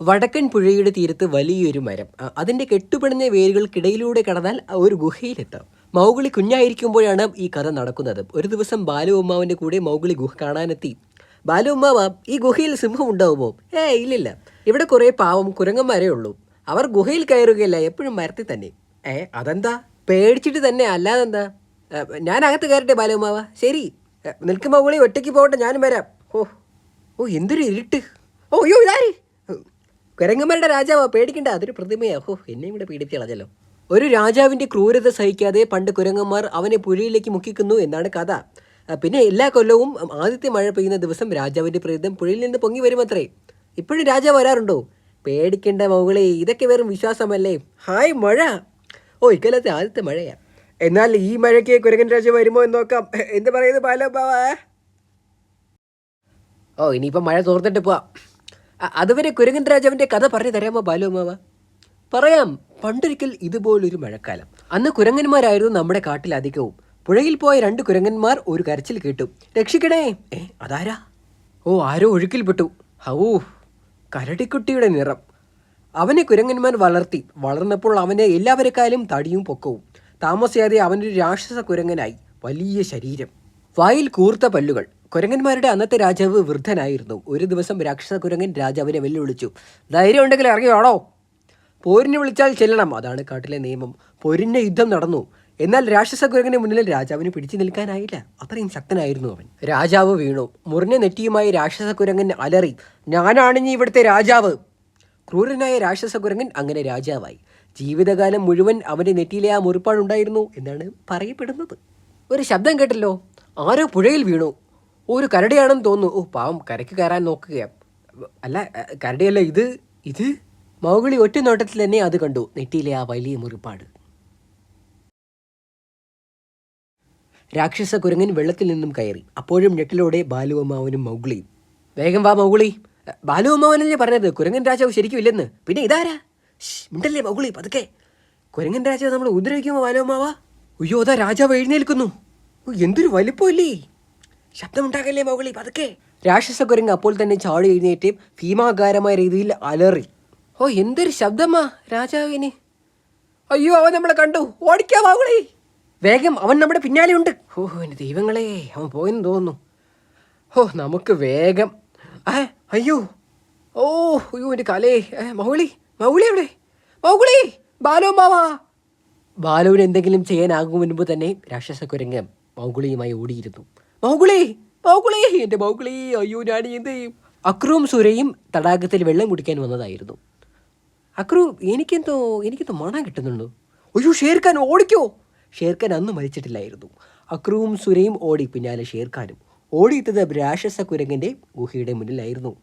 വടക്കൻ പുഴയുടെ തീരത്ത് വലിയൊരു മരം. അതിന്റെ കെട്ടുപിണഞ്ഞ വേരുകൾക്കിടയിലൂടെ കടന്നാൽ ഒരു ഗുഹയിലെത്താം. മൗഗുളി കുഞ്ഞായിരിക്കുമ്പോഴാണ് ഈ കഥ നടക്കുന്നത്. ഒരു ദിവസം ബാലു ഉമ്മാവിന്റെ കൂടെ മൗഗുളി ഗുഹ കാണാനെത്തി. ബാലു ഉമ്മാവ ഈ ഗുഹയിൽ സിംഹം ഉണ്ടാവുമോ ഏ ഇല്ലില്ല. ഇവിടെ കുറേ പാവം കുരങ്ങന്മാരേ ഉള്ളൂ. അവർ ഗുഹയിൽ കയറുകയല്ല എപ്പോഴും മരത്തിൽ തന്നെ. ഏ അതെന്താ? പേടിച്ചിട്ട് തന്നെ അല്ലാതെന്താ? ഞാൻ അകത്ത് കയറട്ടെ ബാലു ഉമ്മാവ ശരി. നിൽക്കുമ്പോൾ നിൽക്ക് മൗഗിളി ഒറ്റയ്ക്ക് പോകട്ടെ ഞാനും വരാം. ഓ ഓ എന്തൊരു ഇരുട്ട്. ഓ അയ്യോ ഇതാര്? കുരങ്ങന്മാരുടെ രാജാവാ പേടിക്കണ്ട അതൊരു പ്രതിമയാ. ഹോ എന്നെയും കൂടെ പീഡിപ്പിച്ച് കളഞ്ഞല്ലോ. ഒരു രാജാവിന്റെ ക്രൂരത സഹിക്കാതെ പണ്ട് കുരങ്ങന്മാർ അവനെ പുഴയിലേക്ക് മുക്കിക്കുന്നു എന്നാണ് കഥ. പിന്നെ എല്ലാ കൊല്ലവും ആദ്യത്തെ മഴ പെയ്യുന്ന ദിവസം രാജാവിന്റെ പ്രേതം പുഴയിൽ നിന്ന് പൊങ്ങി വരുമത്രേ. ഇപ്പോഴും രാജാവ് വരാറുണ്ടോ? പേടിക്കേണ്ട മകളെ ഇതൊക്കെ വെറും വിശ്വാസമല്ലേ? ഹായ് മഴ. ഓ ഇക്കൊല്ലത്തെ ആദ്യത്തെ മഴയാ. എന്നാൽ ഈ മഴയ്ക്ക് കുരങ്ങൻ രാജാവ് വരുമോ എന്ന് നോക്കാം. എന്ത് പറയുന്നു പാലോ ബാവാ? ഓ ഇനിയിപ്പോൾ മഴ തോർന്നിട്ട് പോവാം. അതുവരെ കുരങ്ങൻ രാജാവിന്റെ കഥ പറഞ്ഞു തരാമോ ബാലുമാവ പറയാം. പണ്ടൊരിക്കൽ ഇതുപോലൊരു മഴക്കാലം. അന്ന് കുരങ്ങന്മാരായിരുന്നു നമ്മുടെ കാട്ടിലധികവും പുഴയിൽ പോയ രണ്ട് കുരങ്ങന്മാർ ഒരു കരച്ചിൽ കേട്ടു. രക്ഷിക്കണേ. ഏ അതാരാ? ഓ ആരോ ഒഴുക്കിൽപ്പെട്ടു ഹൗ കരടിക്കുട്ടിയുടെ നിറം. അവനെ കുരങ്ങന്മാർ വളർത്തി. വളർന്നപ്പോൾ അവനെ എല്ലാവരെക്കാളും തടിയും പൊക്കവും. താമസിയാതെ അവനൊരു രാക്ഷസ കുരങ്ങനായി. വലിയ ശരീരം. വായിൽ കൂർത്ത പല്ലുകൾ. കുരങ്ങന്മാരുടെ അന്നത്തെ രാജാവ് വൃദ്ധനായിരുന്നു. ഒരു ദിവസം രാക്ഷസ കുരങ്ങൻ രാജാവിനെ വെല്ലുവിളിച്ചു. ധൈര്യം ഉണ്ടെങ്കിൽ ഇറങ്ങി വാടോ. പോരിനെ വിളിച്ചാൽ ചെല്ലണം. അതാണ് കാട്ടിലെ നിയമം. പോരിന്റെ യുദ്ധം നടന്നു. എന്നാൽ രാക്ഷസ കുരങ്ങന് മുന്നിൽ രാജാവിന് പിടിച്ചു നിൽക്കാനായില്ല. അത്രയും ശക്തനായിരുന്നു അവൻ. രാജാവ് വീണു. മുറിഞ്ഞ നെറ്റിയുമായി രാക്ഷസ കുരങ്ങൻ അലറി ഞാനാണിഞ്ഞി ഇവിടുത്തെ രാജാവ്. ക്രൂരനായ രാക്ഷസ കുരങ്ങൻ അങ്ങനെ രാജാവായി. ജീവിതകാലം മുഴുവൻ അവന്റെ നെറ്റിയിലെ ആ മുറിപ്പാടുണ്ടായിരുന്നു എന്നാണ് പറയപ്പെടുന്നത്. ഒരു ശബ്ദം കേട്ടല്ലോ. ആരോ പുഴയിൽ വീണു. ഒരു കരടിയാണെന്ന് തോന്നുന്നു. ഓ പാവം കരയ്ക്ക് കയറാൻ നോക്കുകയാണ് അല്ല കരടിയല്ല ഇത് ഇത് മൗകളി ഒറ്റ നോട്ടത്തിൽ തന്നെ അത് കണ്ടു. നെറ്റിയിലെ ആ വലിയ മുറിപ്പാട്. രാക്ഷസ കുരങ്ങൻ വെള്ളത്തിൽ നിന്നും കയറി. അപ്പോഴും ഞെട്ടിലൂടെ ബാലുവമ്മാവനും മൗഗ്ലിയും. വേഗം വാ മൗഗ്ലി. ബാലുവമ്മാവനല്ലേ പറഞ്ഞത്? കുരങ്ങൻ രാജാവ് ശരിക്കും ഇല്ലെന്ന് പിന്നെ ഇതാരാ? ഉണ്ടല്ലേ മൗഗ്ലി പതുക്കെ. കുരങ്ങൻ രാജാവ് നമ്മൾ ഉപദ്രവിക്കുമോ ബാലുവമ്മാവാ അയ്യോ അതാ രാജാവ് എഴുന്നേൽക്കുന്നു. എന്തൊരു വലിപ്പമല്ലേ? ശബ്ദമുണ്ടാകല്ലേ മൗകളി പതുക്കെ. രാക്ഷസ കുരങ്ങ് അപ്പോൾ തന്നെ ചാടി എഴുന്നേറ്റ് ഭീമാകാരമായ രീതിയിൽ അലറി. ഓ എന്തൊരു ശബ്ദമാ രാജാവിന് അയ്യോ അവൻ നമ്മളെ കണ്ടു. ഓടിക്കാ മൗഗ്ലി വേഗം അവൻ നമ്മുടെ പിന്നാലെ ഉണ്ട് ഓ എന്റെ ദൈവങ്ങളെ അവൻ പോയെന്ന് തോന്നുന്നു. ഓ നമുക്ക് വേഗം. ആ അയ്യോ. ഓ അയ്യോ എന്റെ കലേ. മൗളി മൗളി എവിടെ? മൗളി ബാലോ മാവാ ബാലുവിന് എന്തെങ്കിലും ചെയ്യാനാകും മുൻപ് തന്നെ രാക്ഷസ കുരങ്ങ് മൗഗുളിയുമായി ഓടിയിരുന്നു. മൗഗുളി മൗഗുളി എന്റെ മൗഗുളി അയ്യോ ഞാൻ എന്ത് ചെയ്യും? അക്രവും സുരയും തടാകത്തിൽ വെള്ളം കുടിക്കാൻ വന്നതായിരുന്നു. അക്രു എനിക്കെന്തോ എനിക്കെന്തോ മണം കിട്ടുന്നുണ്ടോ? അയ്യോ ഷേർഖാൻ ഓടിക്കോ? ഷേർഖാൻ അന്ന് മരിച്ചിട്ടില്ലായിരുന്നു. അക്രുവും സുരയും ഓടി പിന്നാലെ ഷേർഖാനും. ഓടിയെത്തത് രാക്ഷസ കുരങ്ങന്റെ ഗുഹയുടെ മുന്നിലായിരുന്നു.